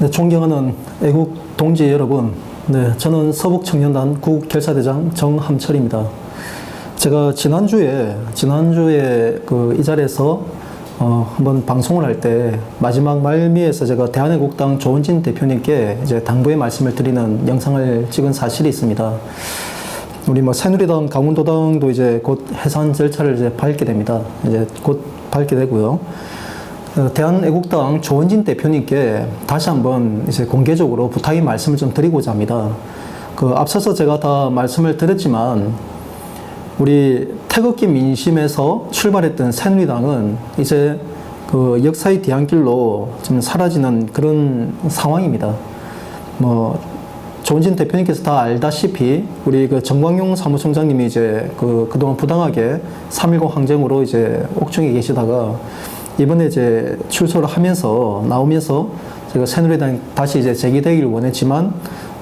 네, 존경하는 애국 동지 여러분, 네, 저는 서북청년단 국결사대장 정함철입니다. 제가 지난주에 지난주에 그 이 자리에서 어, 한번 방송을 할 때 마지막 말미에서 제가 대한애국당 조은진 대표님께 이제 당부의 말씀을 드리는 영상을 찍은 사실이 있습니다. 우리 뭐 새누리당, 강원도당도 이제 곧 해산 절차를 이제 밟게 됩니다. 이제 곧 밟게 되고요. 어, 대한애국당 조원진 대표님께 다시 한번 이제 공개적으로 부탁의 말씀을 좀 드리고자 합니다. 그 앞서서 제가 다 말씀을 드렸지만 우리 태극기 민심에서 출발했던 새누리당은 이제 그 역사의 뒤안길로 좀 사라지는 그런 상황입니다. 뭐 조은진 대표님께서 다 알다시피 우리 그 정광용 사무총장님이 이제 그 그동안 부당하게 3.10 항쟁으로 이제 옥중에 계시다가 이번에 이제 출소를 하면서 나오면서 제가 새누리당 다시 이제 재기되기를 원했지만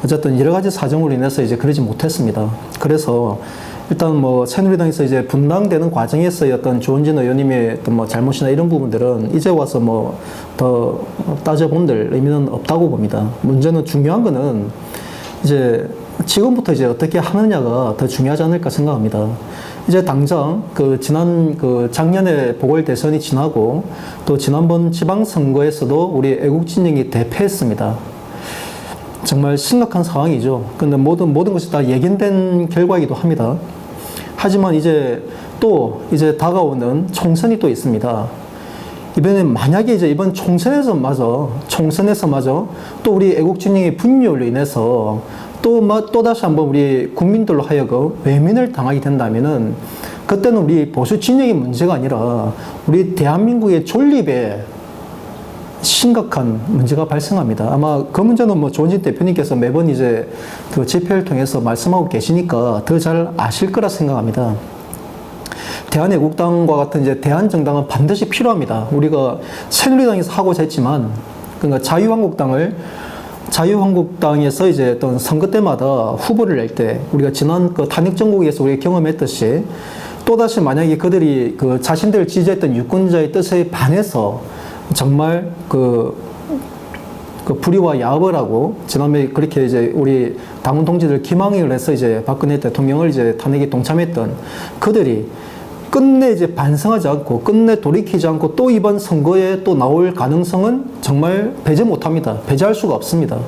어쨌든 여러 가지 사정으로 인해서 이제 그러지 못했습니다. 그래서 일단 뭐 새누리당에서 이제 분당되는 과정에서의 어떤 조은진 의원님의 어떤 뭐 잘못이나 이런 부분들은 이제 와서 뭐 더 따져본들 의미는 없다고 봅니다. 문제는 중요한 거는 이제 지금부터 이제 어떻게 하느냐가 더 중요하지 않을까 생각합니다. 이제 당장 그 지난 그 작년에 보궐 대선이 지나고 또 지난번 지방선거에서도 우리 애국진영이 대패했습니다. 정말 심각한 상황이죠. 근데 모든 모든 것이 다 예견된 결과이기도 합니다. 하지만 이제 또 이제 다가오는 총선이 또 있습니다. 이번에 만약에 이제 이번 총선에서 마저 총선에서 마저 또 우리 애국 진영의 분열로 인해서 또또 다시 한번 우리 국민들로 하여금 외면을 당하게 된다면은 그때는 우리 보수 진영의 문제가 아니라 우리 대한민국의 존립에 심각한 문제가 발생합니다. 아마 그 문제는 뭐 조은진 대표님께서 매번 이제 그 집회를 통해서 말씀하고 계시니까 더 잘 아실 거라 생각합니다. 대한애국당과 같은 이제 대한정당은 반드시 필요합니다. 우리가 새누리당에서 하고자 했지만, 그러니까 자유한국당을 자유한국당에서 이제 어떤 선거 때마다 후보를 낼 때 우리가 지난 그 탄핵 정국에서 우리가 경험했듯이 또다시 만약에 그들이 그 자신들 지지했던 유권자의 뜻에 반해서 정말 그, 그 불의와 야합을 하고 지난번에 그렇게 이제 우리 당원 동지들 기망을 해서 이제 박근혜 대통령을 이제 탄핵에 동참했던 그들이 끝내 이제 반성하지 않고 끝내 돌이키지 않고 또 이번 선거에 또 나올 가능성은 정말 배제 못합니다. 배제할 수가 없습니다.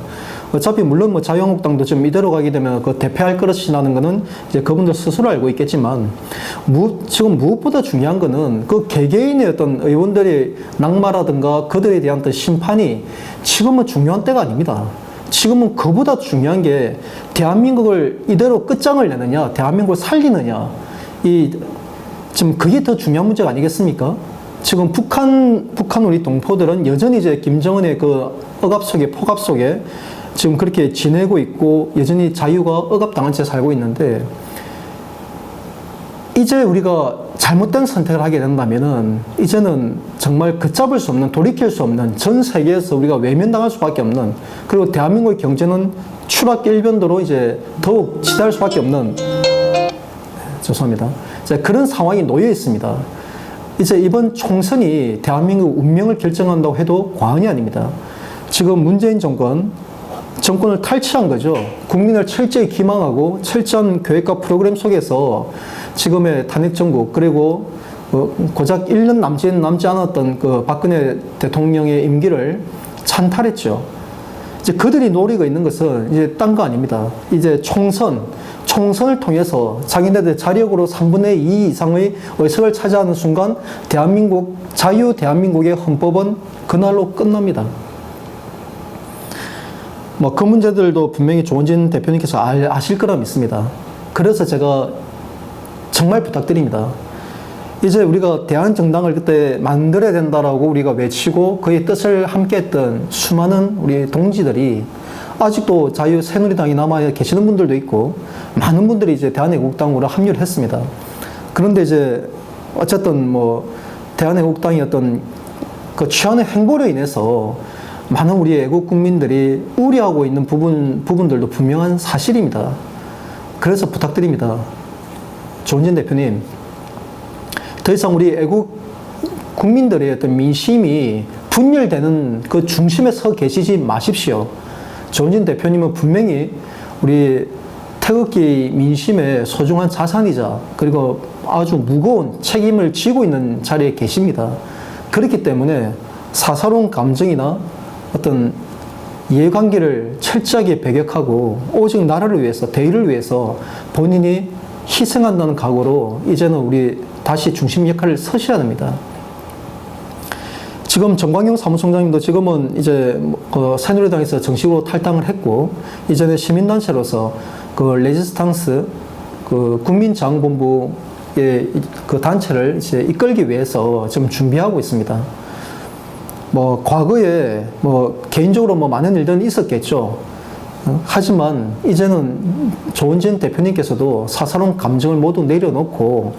어차피 물론 뭐 자유한국당도 좀 이대로 가게 되면 그 대패할 것이라는 거는 이제 그분들 스스로 알고 있겠지만 무, 지금 무엇보다 중요한 거는 그 개개인의 어떤 의원들의 낙마라든가 그들에 대한 어떤 심판이 지금은 중요한 때가 아닙니다. 지금은 그보다 중요한 게 대한민국을 이대로 끝장을 내느냐, 대한민국을 살리느냐, 이 지금 그게 더 중요한 문제가 아니겠습니까? 지금 북한, 북한 우리 동포들은 여전히 이제 김정은의 그 억압 속에, 폭압 속에 지금 그렇게 지내고 있고 여전히 자유가 억압당한 채 살고 있는데 이제 우리가 잘못된 선택을 하게 된다면은 이제는 정말 걷잡을 수 없는 돌이킬 수 없는 전 세계에서 우리가 외면당할 수밖에 없는 그리고 대한민국의 경제는 추락 일변도로 이제 더욱 치달을 수밖에 없는 죄송합니다. 그런 상황이 놓여 있습니다. 이제 이번 총선이 대한민국 운명을 결정한다고 해도 과언이 아닙니다. 지금 문재인 정권 정권을 탈취한 거죠. 국민을 철저히 기망하고 철저한 계획과 프로그램 속에서 지금의 탄핵 정국 그리고 어, 고작 1년 남지, 남지 않았던 그 박근혜 대통령의 임기를 찬탈했죠. 이제 그들이 노리고 있는 것은 이제 딴 거 아닙니다. 이제 총선, 총선을 통해서 자기네들 자력으로 3분의 2 이상의 의석을 차지하는 순간 대한민국, 자유 대한민국의 헌법은 그날로 끝납니다. 뭐 그 문제들도 분명히 조원진 대표님께서 알, 아실 거라 믿습니다. 그래서 제가 정말 부탁드립니다. 이제 우리가 대한정당을 그때 만들어야 된다라고 우리가 외치고 그의 뜻을 함께 했던 수많은 우리 동지들이 아직도 자유 새누리당이 남아 계시는 분들도 있고 많은 분들이 이제 대한애국당으로 합류를 했습니다. 그런데 이제 어쨌든 뭐 대한애국당이 어떤 그 취하는 행보로 인해서 많은 우리 애국 국민들이 우려하고 있는 부분, 부분들도 분명한 사실입니다. 그래서 부탁드립니다. 조은진 대표님, 더 이상 우리 애국 국민들의 어떤 민심이 분열되는 그 중심에 서 계시지 마십시오. 조은진 대표님은 분명히 우리 태극기 민심의 소중한 자산이자 그리고 아주 무거운 책임을 지고 있는 자리에 계십니다. 그렇기 때문에 사사로운 감정이나 어떤 이해관계를 철저하게 배격하고 오직 나라를 위해서 대의를 위해서 본인이 희생한다는 각오로 이제는 우리 다시 중심 역할을 서셔야 됩니다. 지금 정광용 사무총장님도 지금은 이제 그 새누리당에서 정식으로 탈당을 했고 이제는 시민단체로서 그 레지스탕스 그 국민자원본부의 그 단체를 이제 이끌기 위해서 지금 준비하고 있습니다. 뭐 과거에 뭐 개인적으로 뭐 많은 일들은 있었겠죠. 어, 하지만 이제는 조은진 대표님께서도 사사로운 감정을 모두 내려놓고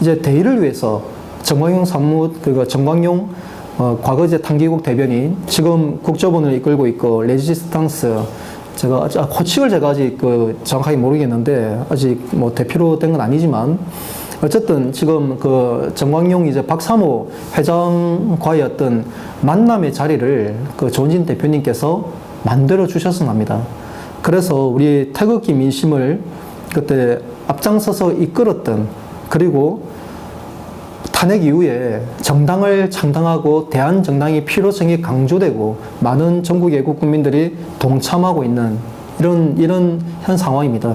이제 대의를 위해서 정광용 사무 그리고 정광용 어, 과거 이제 탕기국 대변인 지금 국조본을 이끌고 있고 레지스탕스 제가 아, 호칭을 제가 아직 그 정확하게 모르겠는데 아직 뭐 대표로 된 건 아니지만 어쨌든 지금 그 정광용 이제 박사모 회장과의 어떤 만남의 자리를 그 조은진 대표님께서 만들어 주셨으면 합니다. 그래서 우리 태극기 민심을 그때 앞장서서 이끌었던 그리고 탄핵 이후에 정당을 창당하고 대한 정당의 필요성이 강조되고 많은 전국 애국 국민들이 동참하고 있는 이런 이런 현 상황입니다.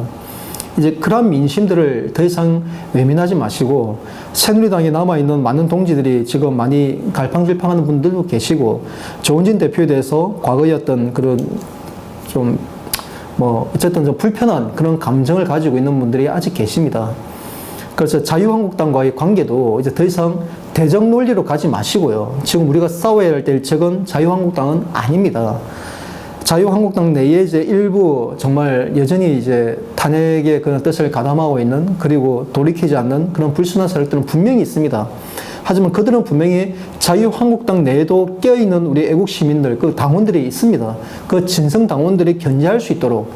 이제 그러한 민심들을 더 이상 외면하지 마시고 새누리당에 남아 있는 많은 동지들이 지금 많이 갈팡질팡하는 분들도 계시고 조은진 대표에 대해서 과거의 어떤 그런 좀 뭐 어쨌든 좀 불편한 그런 감정을 가지고 있는 분들이 아직 계십니다. 그래서 자유한국당과의 관계도 이제 더 이상 대적 논리로 가지 마시고요. 지금 우리가 싸워야 할 일책은 자유한국당은 아닙니다. 자유한국당 내에 이제 일부 정말 여전히 이제 탄핵의 그런 뜻을 가담하고 있는 그리고 돌이키지 않는 그런 불순한 세력들은 분명히 있습니다. 하지만 그들은 분명히 자유한국당 내에도 껴있는 우리 애국 시민들, 그 당원들이 있습니다. 그 진성 당원들이 견제할 수 있도록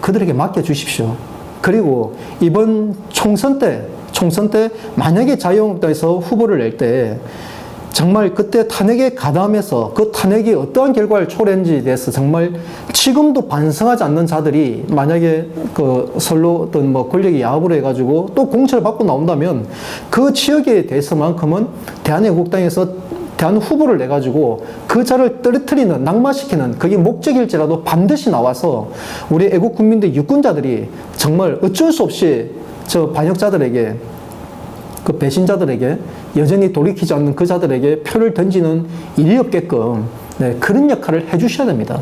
그들에게 맡겨주십시오. 그리고 이번 총선 때, 총선 때 만약에 자유한국당에서 후보를 낼 때 정말 그때 탄핵에 가담해서 그 탄핵이 어떠한 결과를 초래했는지에 대해서 정말 지금도 반성하지 않는 자들이 만약에 그 설로 어떤 뭐 권력이 야합을 해가지고 또 공천을 받고 나온다면 그 지역에 대해서만큼은 대한애국당에서 대한 후보를 내가지고 그 자를 떨어뜨리는, 낙마시키는 그게 목적일지라도 반드시 나와서 우리 애국 국민들 유권자들이 정말 어쩔 수 없이 저 반역자들에게 그 배신자들에게 여전히 돌이키지 않는 그 자들에게 표를 던지는 일이 없게끔 네, 그런 역할을 해주셔야 됩니다.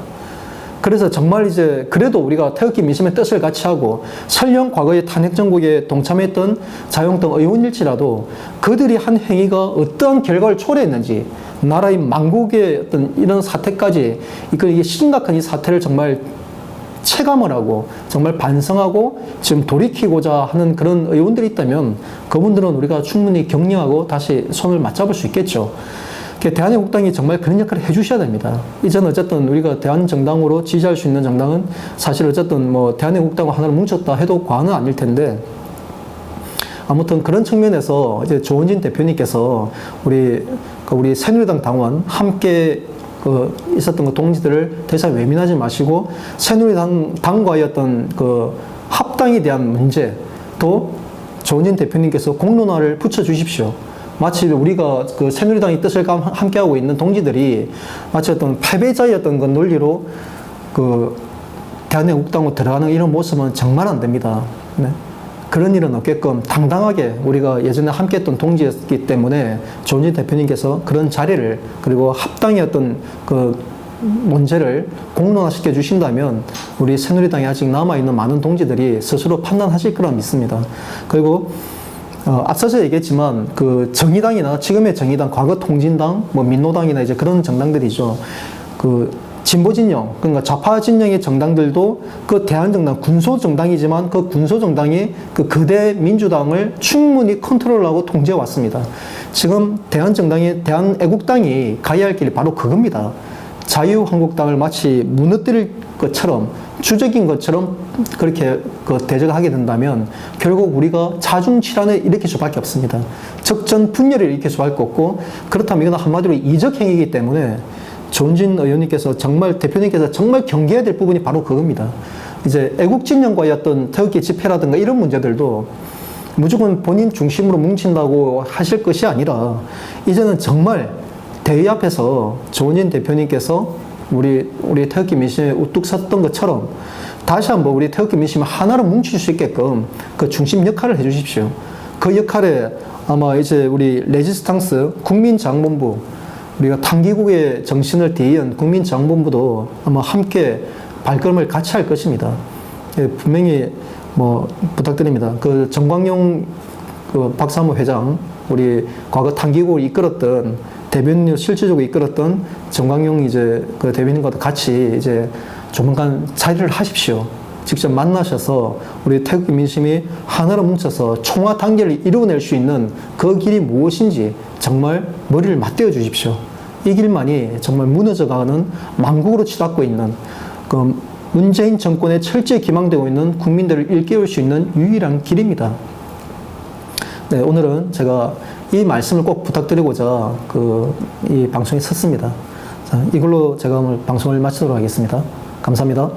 그래서 정말 이제 그래도 우리가 태극기 민심의 뜻을 같이 하고 설령 과거에 탄핵 정국에 동참했던 자유한국당 의원일지라도 그들이 한 행위가 어떠한 결과를 초래했는지 나라의 망국의 어떤 이런 사태까지 이게 심각한 이 사태를 정말 체감을 하고 정말 반성하고 지금 돌이키고자 하는 그런 의원들이 있다면 그분들은 우리가 충분히 격려하고 다시 손을 맞잡을 수 있겠죠. 그 대한민국당이 정말 그런 역할을 해주셔야 됩니다. 이제는 어쨌든 우리가 대한정당으로 지지할 수 있는 정당은 사실 어쨌든 뭐 대한민국당과 하나를 뭉쳤다 해도 과언은 아닐 텐데 아무튼 그런 측면에서 이제 조은진 대표님께서 우리 그 우리 새누리당 당원 함께 그 있었던 그 동지들을 더 이상 외면하지 마시고 새누리당 당과의 어떤 그 합당에 대한 문제도 조은진 대표님께서 공론화를 붙여 주십시오. 마치 우리가 그 새누리당의 뜻을 감- 함께하고 있는 동지들이 마치 어떤 패배자의 어떤 그 논리로 그 대한민국당으로 들어가는 이런 모습은 정말 안 됩니다. 네. 그런 일은 없게끔 당당하게 우리가 예전에 함께 했던 동지였기 때문에 조은진 대표님께서 그런 자리를 그리고 어떤 그 문제를 공론화시켜 주신다면 우리 새누리당에 아직 남아있는 많은 동지들이 스스로 판단하실 거라 믿습니다. 그리고 어, 앞서서 얘기했지만 그 정의당이나 지금의 정의당, 과거 통진당, 뭐 민노당이나 이제 그런 정당들이죠. 그 진보 진영, 그러니까 좌파 진영의 정당들도 그 대한정당 군소 정당이지만 그 군소 정당이 그 거대 민주당을 충분히 컨트롤하고 통제해 왔습니다. 지금 대한정당이 대한애국당이 가야 할 길이 바로 그겁니다. 자유한국당을 마치 무너뜨릴 것처럼 주적인 것처럼 그렇게 그 대적하게 된다면 결국 우리가 자중질환을 일으킬 수밖에 없습니다. 적전 분열을 일으킬 수밖에 없고 그렇다면 이건 한마디로 이적 행위이기 때문에 조은진 의원님께서 정말 대표님께서 정말 경계해야 될 부분이 바로 그겁니다. 이제 애국 진영과의 어떤 태극기 집회라든가 이런 문제들도 무조건 본인 중심으로 뭉친다고 하실 것이 아니라 이제는 정말 대의 앞에서 조은진 대표님께서 우리 우리 태극기 민심에 우뚝 섰던 것처럼 다시 한번 우리 태극기 민심을 하나로 뭉칠 수 있게끔 그 중심 역할을 해주십시오. 그 역할에 아마 이제 우리 레지스탕스 국민장본부 우리가 당기국의 정신을 뒤이은 국민장본부도 아마 함께 발걸음을 같이 할 것입니다. 예, 분명히 뭐 부탁드립니다. 그 정광용 그 박사모 회장 우리 과거 당기국을 이끌었던 대변인을 실질적으로 이끌었던 정광용 이제 그 대변인과도 같이 이제 조만간 자리를 하십시오. 직접 만나셔서 우리 태극기 민심이 하나로 뭉쳐서 총화 단계를 이루어낼 수 있는 그 길이 무엇인지 정말 머리를 맞대어 주십시오. 이 길만이 정말 무너져가는 망국으로 치닫고 있는 그 문재인 정권에 철저히 기망되고 있는 국민들을 일깨울 수 있는 유일한 길입니다. 네, 오늘은 제가 이 말씀을 꼭 부탁드리고자 그 이 방송에 섰습니다. 자, 이걸로 제가 오늘 방송을 마치도록 하겠습니다. 감사합니다.